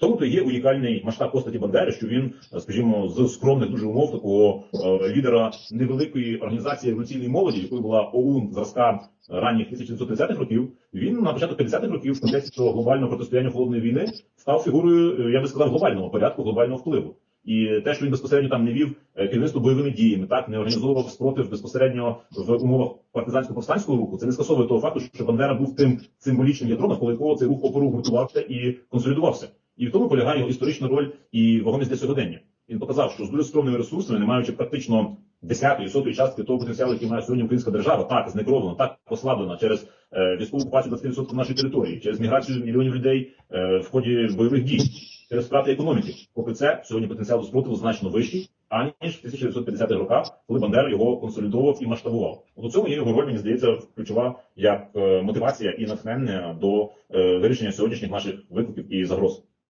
Тому то є унікальний масштаб постаті Бандери, що він, скажімо, з скромних дуже умов такого е, лідера невеликої організації революційної молоді, якою була ОУН зразка ранніх 1930-х років. Він на початку 50-х років в контексті цього глобального протистояння холодної війни став фігурою, е, я би сказав, глобального порядку, глобального впливу. І те, що він безпосередньо там не вів е, керівництво бойовими діями, так не організовував спротив безпосередньо в умовах партизансько повстанського руху. Це не скасовує того факту, що Бандера був тим символічним ядром, навколо якого цей рух опору гуртувався і консолідувався. І в тому полягає його історична роль і вагомість для сьогодення. Він показав, що з дуже скромними ресурсами, не маючи практично десятої сотої частки того потенціалу, який має сьогодні українська держава, так знекровлена, так послаблена через е, військову окупацію 20% нашої території, через міграцію мільйонів людей е, в ході бойових дій, через втрати економіки. Попри це, сьогодні потенціал спротиву значно вищий, аніж в 1950-х роках, коли Бандера його консолідовував і масштабував. От у цьому є його роль, мені здається, ключова як е, мотивація і натхнення до вирішення сьогоднішніх наших викликів і загроз.